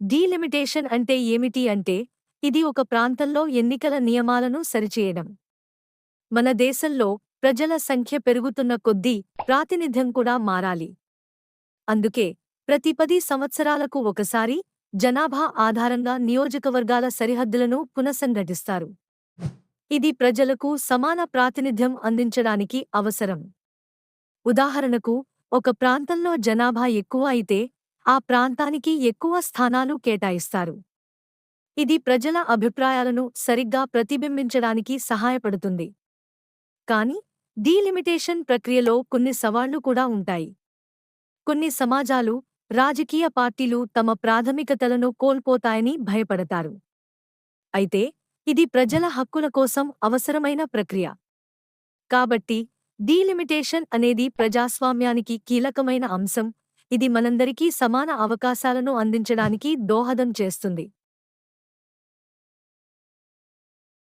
Delimitation అంటే ఏమిటి అంటే ఇది ఒక ప్రాంతంలో ఎన్నికల నియమాలను సరిచేయడం. మన దేశంలో ప్రజల సంఖ్య పెరుగుతున్న కొద్దీ ప్రాతినిధ్యం కూడా మారాలి. అందుకే ప్రతి పది సంవత్సరాలకు ఒకసారి జనాభా ఆధారంగా నియోజకవర్గాల సరిహద్దులను పునఃసంఘటిస్తారు. ఇది ప్రజలకు సమాన ప్రాతినిధ్యం అందించడానికి అవసరం. ఉదాహరణకు ఒక ప్రాంతంలో జనాభా ఎక్కువ అయితే ఆ ప్రాంతానికి ఎక్కువ స్థానాలు కేటాయిస్తారు. ఇది ప్రజల అభిప్రాయాలను సరిగ్గా ప్రతిబింబించడానికి సహాయపడుతుంది. కాని డీలిమిటేషన్ ప్రక్రియలో కొన్ని సవాళ్ళు కూడా ఉంటాయి. కొన్ని సమాజాలు రాజకీయ పార్టీలు తమ ప్రాథమికతలను కోల్పోతాయని భయపడతారు. అయితే ఇది ప్రజల హక్కుల కోసం అవసరమైన ప్రక్రియ. కాబట్టి డీలిమిటేషన్ అనేది ప్రజాస్వామ్యానికి కీలకమైన అంశం ఇది మనందరికీ సమాన అవకాశాలను అందించడానికి దోహదం చేస్తుంది.